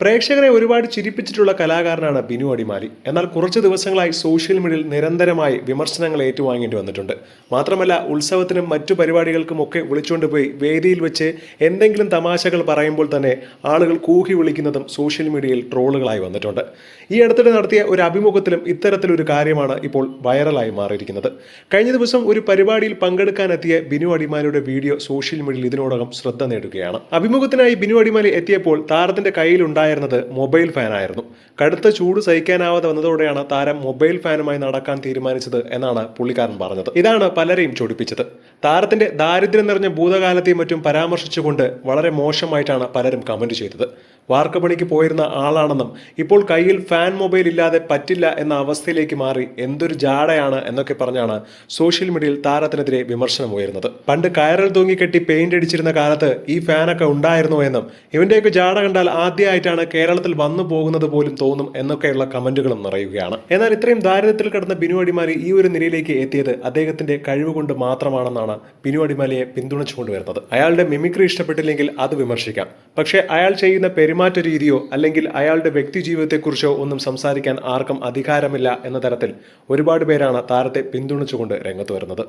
പ്രേക്ഷകരെ ഒരുപാട് ചിരിപ്പിച്ചിട്ടുള്ള കലാകാരനാണ് ബിനു അടിമാലി. എന്നാൽ കുറച്ച് ദിവസങ്ങളായി സോഷ്യൽ മീഡിയയിൽ നിരന്തരമായി വിമർശനങ്ങൾ ഏറ്റുവാങ്ങേണ്ടി വന്നിട്ടുണ്ട്. മാത്രമല്ല ഉത്സവത്തിനും മറ്റു പരിപാടികൾക്കും ഒക്കെ വിളിച്ചുകൊണ്ടുപോയി വേദിയിൽ വെച്ച് എന്തെങ്കിലും തമാശകൾ പറയുമ്പോൾ തന്നെ ആളുകൾ കൂഹി വിളിക്കുന്നതും സോഷ്യൽ മീഡിയയിൽ ട്രോളുകളായി വന്നിട്ടുണ്ട്. ഈ അടുത്തിടെ നടത്തിയ ഒരു അഭിമുഖത്തിലും ഇത്തരത്തിലൊരു കാര്യമാണ് ഇപ്പോൾ വൈറലായി മാറിയിരിക്കുന്നത്. കഴിഞ്ഞ ദിവസം ഒരു പരിപാടിയിൽ പങ്കെടുക്കാനെത്തിയ ബിനു അടിമാലിയുടെ വീഡിയോ സോഷ്യൽ മീഡിയയിൽ ഇതിനോടകം ശ്രദ്ധ നേടുകയാണ്. അഭിമുഖത്തിനായി ബിനു അടിമാലി എത്തിയപ്പോൾ താരത്തിന്റെ കയ്യിലുണ്ടായിരുന്നത് മൊബൈൽ ഫാനായിരുന്നു. കടുത്ത ചൂട് സഹിക്കാനാവാതെ വന്നതോടെയാണ് താരം മൊബൈൽ ഫാനുമായി നടക്കാൻ തീരുമാനിച്ചത് എന്നാണ് പുള്ളിക്കാരൻ പറഞ്ഞത്. ഇതാണ് പലരെയും ചൊടിപ്പിച്ചത്. താരത്തിന്റെ ദാരിദ്ര്യം നിറഞ്ഞ ഭൂതകാലത്തെയും മറ്റും പരാമർശിച്ചുകൊണ്ട് വളരെ മോശമായിട്ടാണ് പലരും കമന്റ് ചെയ്തത്. വാർക്കപ്പണിക്ക് പോയിരുന്ന ആളാണെന്നും ഇപ്പോൾ കയ്യിൽ ഫാൻ മൊബൈൽ ഇല്ലാതെ പറ്റില്ല എന്ന അവസ്ഥയിലേക്ക് മാറി എന്തൊരു ജാടയാണ് എന്നൊക്കെ പറഞ്ഞാണ് സോഷ്യൽ മീഡിയയിൽ താരത്തിനെതിരെ വിമർശനം ഉയരുന്നത്. പണ്ട് കയറൽ തൂങ്ങിക്കെട്ടി പെയിന്റ് അടിച്ചിരുന്ന കാലത്ത് ഈ ഫാനൊക്കെ ഉണ്ടായിരുന്നു എന്നും ഇവന്റെയൊക്കെ ജാട കണ്ടാൽ ആദ്യമായിട്ടാണ് കേരളത്തിൽ വന്നു പോകുന്നത് പോലും തോന്നും എന്നൊക്കെയുള്ള കമന്റുകളും നിറയുകയാണ്. എന്നാൽ ഇത്രയും ദാരിദ്ര്യത്തിൽ കിടന്ന ബിനു അടിമാലി ഈ ഒരു നിലയിലേക്ക് എത്തിയത് അദ്ദേഹത്തിന്റെ കഴിവ് കൊണ്ട് മാത്രമാണെന്നാണ് ബിനു അടിമാലിയെ പിന്തുണച്ചുകൊണ്ട് വരുന്നത്. അയാളുടെ മിമിക്രി ഇഷ്ടപ്പെട്ടില്ലെങ്കിൽ അത് വിമർശിക്കാം. പക്ഷേ അയാൾ ചെയ്യുന്ന പെരുമാറ്റ രീതിയോ അല്ലെങ്കിൽ അയാളുടെ വ്യക്തി ജീവിതത്തെക്കുറിച്ചോ ഒന്നും സംസാരിക്കാൻ ആർക്കും അധികാരമില്ല എന്ന തരത്തിൽ ഒരുപാട് പേരാണ് താരത്തെ പിന്തുണച്ചുകൊണ്ട് രംഗത്ത് വരുന്നത്.